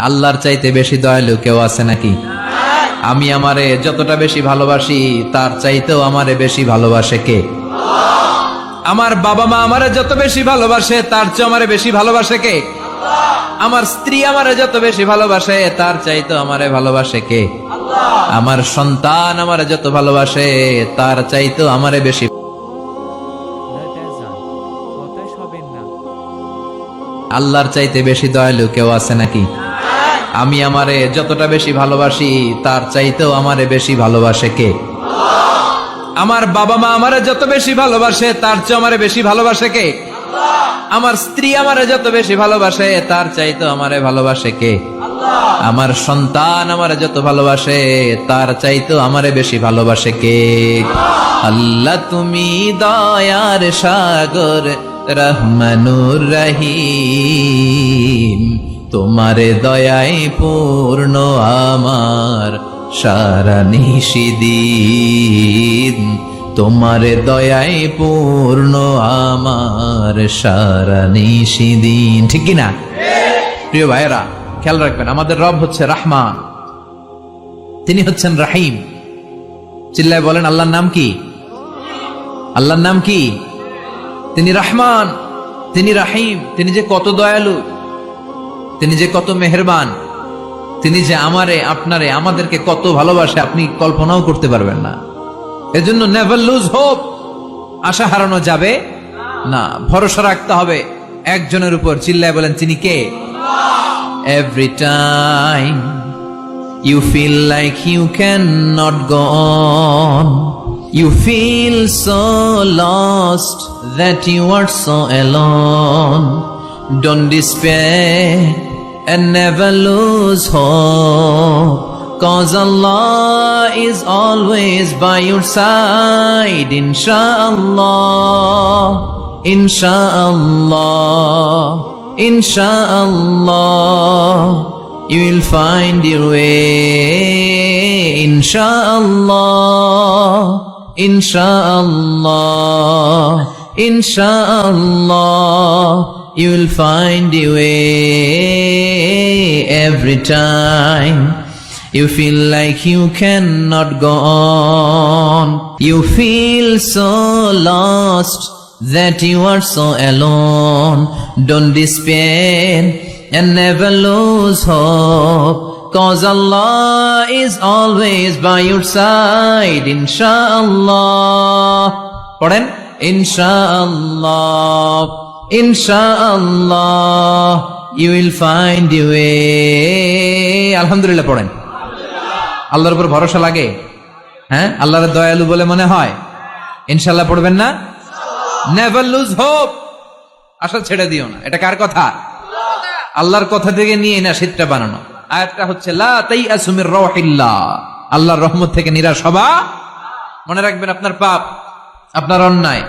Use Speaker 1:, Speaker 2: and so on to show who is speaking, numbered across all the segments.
Speaker 1: আল্লাহর চাইতে বেশি দয়ালু কেউ আছে নাকি? আমি আমারে যতটা বেশি ভালোবাসি, তার চাইতেও আমারে বেশি ভালোবাসে কে? আমার বাবা মা আমারে যত বেশি ভালোবাসে, তার চেয়ে আমারে বেশি ভালোবাসে কে? আমার স্ত্রী আমারে যত বেশি ভালোবাসে, তার চাইতেও আমারে ভালোবাসে কে? আমার সন্তান আমারে যত ভালোবাসে, তার চাইতেও আমারে বেশি আল্লাহর চাইতে বেশি দয়ালু কেউ আছে নাকি? আমি আমারে যতটা বেশি ভালোবাসি, তার চাইতেও আমারে বেশি ভালোবাসে কে? আমার বাবা মা আমারে যত বেশি ভালোবাসে, তার চেয়ে আমারে বেশি ভালোবাসে কে? আমার স্ত্রী আমারে যত বেশি ভালোবাসে, তার চাইতেও আমারে ভালোবাসে কে? আমার সন্তান আমারে যত ভালোবাসে, তার চাইতেও আমারে বেশি ভালোবাসে কে? আল্লাহ তুমি দয়ার সাগর, রহমানুর রহিম। তোমারে দয়ায় পূর্ণ আমার, সারা নিশিদিন। তোমারে দয়ায় পূর্ণ আমার, সারা নিশিদিন। ঠিক কি না প্রিয় ভাইয়েরা, খেয়াল রাখবেন, আমাদের রব হচ্ছে রাহমান। তিনি হচ্ছেন রাহিম। চিল্লায় বলেন, আল্লাহর নাম কি? আল্লাহর নাম কি? তিনি রাহমান, তিনি রাহিম, তিনি যে কত দয়ালু। তিনি যে কত মেহেরবান, তিনি যে আমারে, আপনারে, আমাদেরকে কত ভালোবাসে, আপনি কল্পনাও করতে পারবেন না এজন্য নেভার লুজ হোপ আশা হারানো যাবে না ভরসা রাখতে হবে একজনের উপর চিল্লায় বলেন, তিনি কে every time You feel like you cannot go on. You feel so lost that you are alone. Don't despair and never lose hope. Cause Allah is always by your side, inshallah, inshallah, inshallah. You will find your way, inshallah, inshallah, inshallah you will find a way every time. You feel like you cannot go on. You feel so lost that you are so alone. Don't despair and never lose hope. Cause Allah is always by your side, inshaAllah. Pardon? Insha'Allah. Way. আলহামদুলিল্লাহ পড়েন। আল্লাহর উপর ভরসা লাগে। হ্যাঁ? আল্লাহর দয়ালু বলে মনে হয়। ইনশাল্লাহ পড়বেন না? নেভার লুজ হোপ আশা ছেড়ে দিও না। এটা কার কথা? আল্লাহর কথা থেকে নিয়ে না, শীতটা বানানো। আয়াতটা হচ্ছে, লা তাই আসুমির রহিল্লাহ। আল্লাহর রহমত থেকে নিরাশ হবা। মনে রাখবেন, আপনার পাপ, আপনার অন্যায়,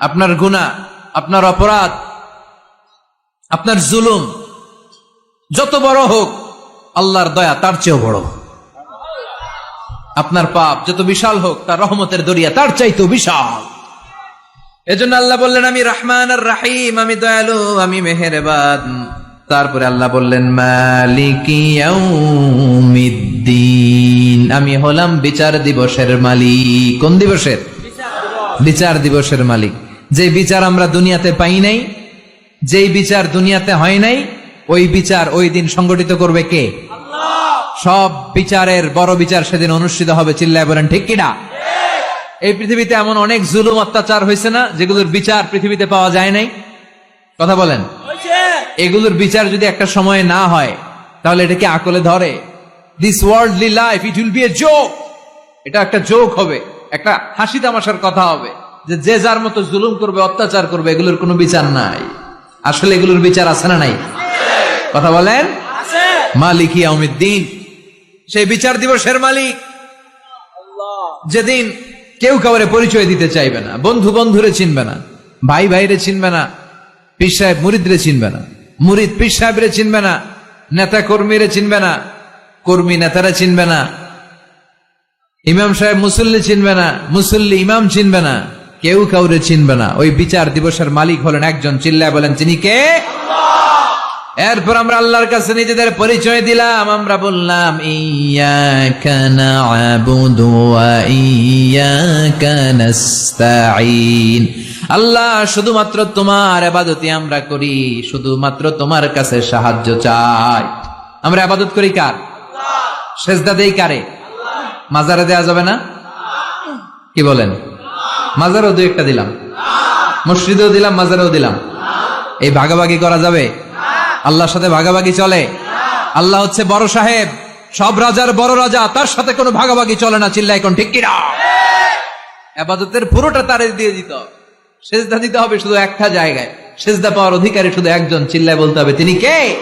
Speaker 1: আপনার গুনাহ, আপনার অপরাধ আপনার জুলুম, যত বড় হোক, আল্লাহর দয়া তার চেয়েও বড়। আপনার পাপ যত বিশাল হোক, তার রহমতের দরিয়া তার চাইতেও বিশাল। এজন্য আল্লাহ বললেন, আমি রহমান আর রাহিম, আমি দয়ালু, আমি মেহেরবাদ তারপরে আল্লাহ বললেন, মালিকি ইয়াউমিদ্দিন। আমি হলাম বিচার দিবসের মালিক। কোন দিবসের? বিচার দিবসের মালিক। যে বিচার আমরা দুনিয়াতে পাই নাই যেই বিচার দুনিয়াতে হয় নাই ওই বিচার ওই দিন সংগঠিত করবে কে? সব বিচারের বড় বিচার সেদিন অনুষ্ঠিত হবে চিল্লায় বলেন ঠিক কিনা? এই পৃথিবীতে এমন অনেক জুলুম অত্যাচার হয়েছে না যেগুলোর বিচার পৃথিবীতে পাওয়া যায় নাই? কথা বলেন। এগুলোর বিচার যদি একটা সময়ে না হয় তাহলে এটাকে আকলে ধরে? This worldly life it will be a joke এটা একটা জোক হবে একটা হাসি তামাশার কথা হবে যে যে যার মতো জুলুম করবে অত্যাচার করবে এগুলোর কোনো বিচার নাই। আসলে এগুলোর বিচার আছে না নাই? কথা বলেন? মালিক ইয়াউমিদ্দিন সেই বিচার দিবসের মালিক। যেদিন কেউ কাউরে পরিচয় দিতে চাইবে না বন্ধু বন্ধুরে চিনবে না ভাই ভাইরে চিনবে না পীর সাহেব মুরিদরে চিনবে না মুরিদ পীর সাহেবরে চিনবে না নেতা কর্মীরে চিনবে না কর্মী নেতারা চিনবে না ইমাম সাহেব মুসল্লি চিনবে না মুসল্লি ইমাম চিনবে না। কেউ কাউরে চিনবে না। ওই বিচার দিবসের মালিক হলেন একজন, চিল্লায় বলেন তিনি কে? এরপর আমরা আল্লাহর কাছে নিজেদের পরিচয় দিলাম। আমরা বললাম আল্লাহ, শুধুমাত্র তোমার ইবাদতই আমরা করি, শুধুমাত্র তোমার কাছে সাহায্য চাই। আমরা ইবাদত করি কার? সেজদা দেই কারে? মাজারে দেয়া যাবে না? কি বলেন? মাজারও দু একটা দিলাম। মসজিদেও দিলাম, মাজারেও দিলাম। এই ভাগাভাগি করা যাবে? আল্লাহর সাথে ভাগাভাগি চলে? আল্লাহ হচ্ছে বড় সাহেব। সব রাজার বড় রাজা, তার সাথে কোনো ভাগাভাগি চলে না চিল্লা এখন ঠিক কিনা? আবাদতের পুরোটা তারে দিয়ে দিত সেজদা দিতে হবে শুধু একটা জায়গায়। সেজদা পাওয়ার অধিকারী শুধু একজন, চিল্লায় বলতে হবে, তিনি কে?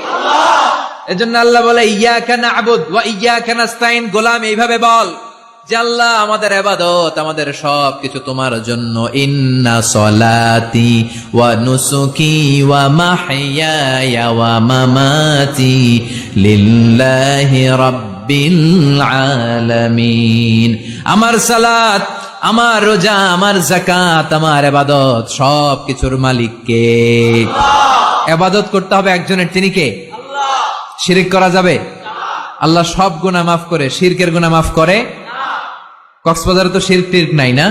Speaker 1: এজন্য আল্লাহ বলে, ইয়া কেন আবুদ ওয়া ইয়া কেন গোলাম, এইভাবে বল। যে আল্লাহ আমাদের আবাদত আমাদের সব কিছু তোমার জন্য। ইন্না সলাতি ওয়া নুসুকি ওয়া মাহইয়ায়া ওয়া মামাতি লিল্লাহি রাব্বিল আলামিন। আমার সালাত আমার রোজা আমার জাকাত আমার আবাদত সব কিছুর মালিক কে আবাদত করতে হবে একজনের তিনি কে? শিরিক করা যাবে? আল্লাহ সব গুনাহ মাফ করে শিরকের গুনাহ মাফ করে। কক্সবাজারে তো শিল্প টিল্প নাই না?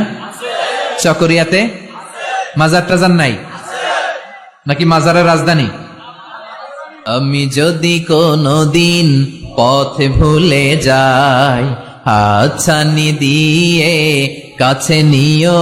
Speaker 1: চকরিয়াতে? মাজার টাজার নাই? নাকি মাজারের রাজধানী? আমি যদি কোনো দিন পথে ভুলে যাই হাতছানি দিয়ে কাছে নিও।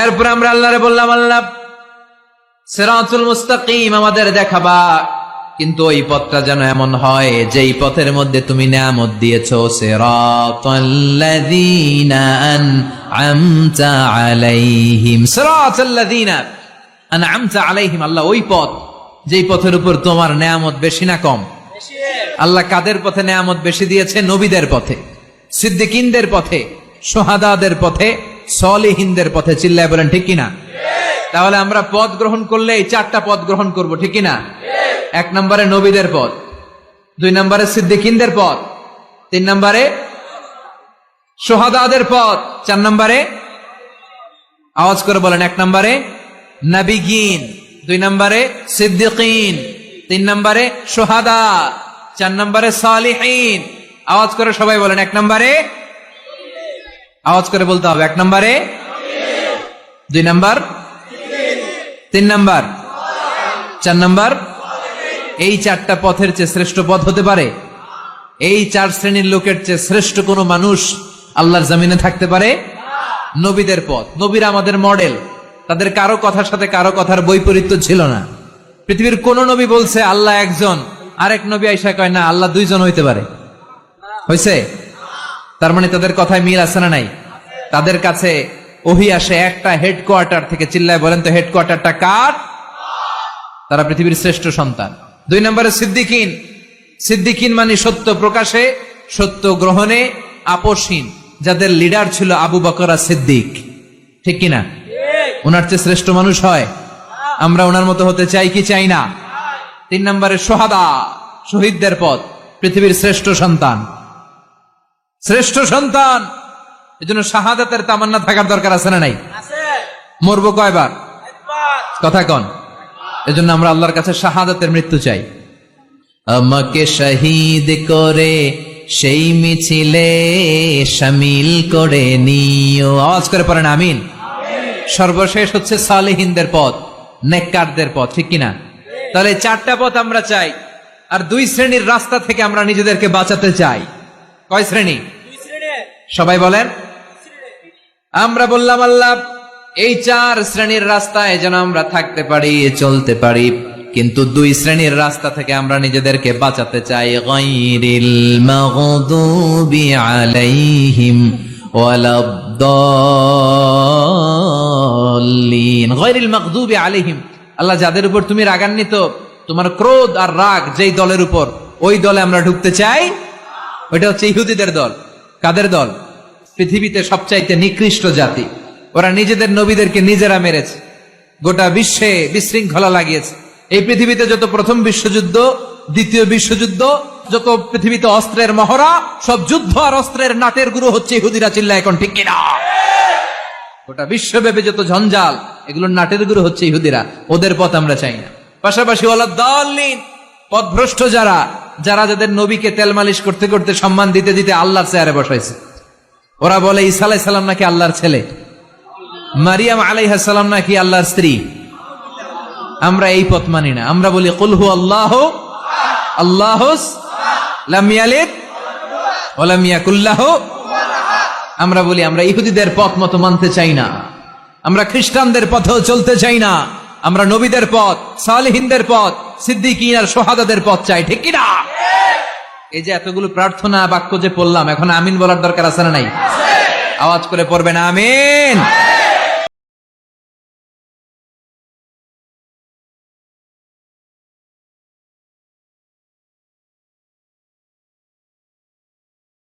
Speaker 1: এরপর আমরা আল্লাহরে বললাম, আল্লাহ, সেরাতুল মুস্তাকিম আমাদের দেখাবা। কিন্তু ওই পথটা যেন এমন হয়, যেই পথের মধ্যে তুমি নিয়ামত দিয়েছ আলাইহিম, আল্লাহ, ওই পথ, যেই পথের উপর তোমার নিয়ামত বেশি না কম। আল্লাহ কাদের পথে নিয়ামত বেশি দিয়েছে? নবীদের পথে, সিদ্দিকিনদের পথে, সোহাদাদের পথে সলিহিনদের পথে চিল্লায় বলেন ঠিক কিনা? তাহলে আমরা পথ গ্রহণ করলে এই চারটা পথ গ্রহণ করব ঠিক কিনা? এক নম্বরে নবীদের পথ দুই নম্বরে সিদ্দিকিনদের পথ তিন নম্বরে সোহাদাদের পথ চার নম্বরে আওয়াজ করে বলেন এক নম্বরে নাবিগিন দুই নম্বরে সিদ্দিকিন তিন নম্বরে সোহাদা চার নম্বরে সালিহীন। আওয়াজ করে সবাই বলেন এক নম্বরে আওয়াজ করে বলতে হবে, এক নম্বরে? দুই নাম্বার? তিন নাম্বার? চার নাম্বার? এই চারটা পথের চেয়ে শ্রেষ্ঠ পথ হতে পারে। এই চার শ্রেণির লোকের চেয়ে শ্রেষ্ঠ কোনো মানুষ আল্লাহর জমিনে থাকতে পারে? নবীদের পথ। নবীরা আমাদের মডেল। তাদের কারও কথার সাথে কারও কথার বৈপরীত্য ছিল না। পৃথিবীর কোন নবী বলছে, আল্লাহ একজন। আরেক নবী আইসা কয়, না, আল্লাহ দুইজন হইতে পারে। হয়েছে তার মানে তাদের কথায় মিল আছে না নাই? তাদের কাছে ওহি আসে একটা হেডকোয়ার্টার থেকে চিল্লায় বলেন তো হেডকোয়ার্টারটা কার? তারা পৃথিবীর শ্রেষ্ঠ সন্তান। দুই নম্বরে সিদ্দিকিন। সিদ্দিকিন মানে সত্য প্রকাশে, সত্য গ্রহণে, আপোষহীন। যাদের লিডার ছিল আবু বকরা সিদ্দিক। ঠিক কিনা? ওনার চেয়ে শ্রেষ্ঠ মানুষ হয়। আমরা ওনার মতো হতে চাই কি চাই না? তিন নম্বরে সোহাদা, শহীদদের পথ, পৃথিবীর শ্রেষ্ঠ সন্তান। শ্রেষ্ঠ সন্তান! এজন্য শাহাদাতের তামান্না থাকার দরকার আছে না নাই? মরবো কয়বার? কথা কন। এজন্য আমরা আল্লাহর কাছে শাহাদাতের মৃত্যু চাই। আমাকে শহীদ করে সেই মিছিলে সামিল করে নিও। আওয়াজ করে পড়েন আমিন। সর্বশেষ হচ্ছে সালেহিনদের পথ নেককারদের পথ ঠিক কিনা? তাহলে চারটা পথ আমরা চাই আর দুই শ্রেণির রাস্তা থেকে আমরা নিজেদেরকে বাঁচাতে চাই। কয় শ্রেণি? সবাই বলেন। আমরা বললাম, আল্লাহ, এই চার শ্রেণির রাস্তায় যেন আমরা থাকতে পারি, চলতে পারি, কিন্তু দুই শ্রেণির রাস্তা থেকে আমরা নিজেদেরকে বাঁচাতে চাই। গায়রিল মাগদুবি আলাইহিম ওয়ালাদ-দাল্লিন। গায়রিল মাগদুবি আলাইহিম। আল্লাহ, যাদের উপর তুমি রাগান্বিত, তোমার ক্রোধ আর রাগ যেই দলের উপর, ওই দলে আমরা ঢুকতে চাই, ওইটা হচ্ছে ইহুদিদের দল। কাদের দল? পৃথিবীতে সবচাইতে নিকৃষ্ট জাতি। ওরা নিজেদের নবীদেরকে নিজেরা মেরেছে। গোটা বিশ্বে বিশৃঙ্খলা লাগিয়েছে। এই পৃথিবীতে যত প্রথম বিশ্বযুদ্ধ, দ্বিতীয় বিশ্বযুদ্ধ, যত পৃথিবীতে অস্ত্রের মহড়া, সব যুদ্ধ আর অস্ত্রের নাটের গুরু হচ্ছে হুদিরা চিল্লা এখন ঠিক কিনা? গোটা বিশ্বব্যাপী যত ঝঞ্ঝাল, এগুলোর নাটের গুরু হচ্ছে ইহুদিরা। ওদের পথ আমরা চাই না। পাশাপাশি ওলা দলিন পথভ্রষ্ট যারা যারা যাদের নবীকে তেল মালিশ করতে করতে সম্মান দিতে দিতে আল্লাহর চেয়ারে বসাইছে। ওরা বলে, ঈসা আলাই সালাম নাকি আল্লাহর ছেলে? মারিয়াম আলাইহা সালাম নাকি আল্লাহর স্ত্রী? আমরা এই পথ মানি না। আমরা বলি কুলহু আল্লাহ আল্লাহ আমরা বলি, আমরা ইহুদিদের পথ মতো মানতে চাই না। আমরা খ্রিস্টানদের পথেও চলতে চাই না। আমরা নবীদের পথ, সালেহিনদের পথ, সিদ্দিকিন আর সোহাদাদের পথ চাই। ঠিক কিনা? এই যে এতগুলো প্রার্থনা বাক্য যে পড়লাম, এখন আমিন বলার দরকার আছে না নাই? আওয়াজ করে পড়বেন আমিন।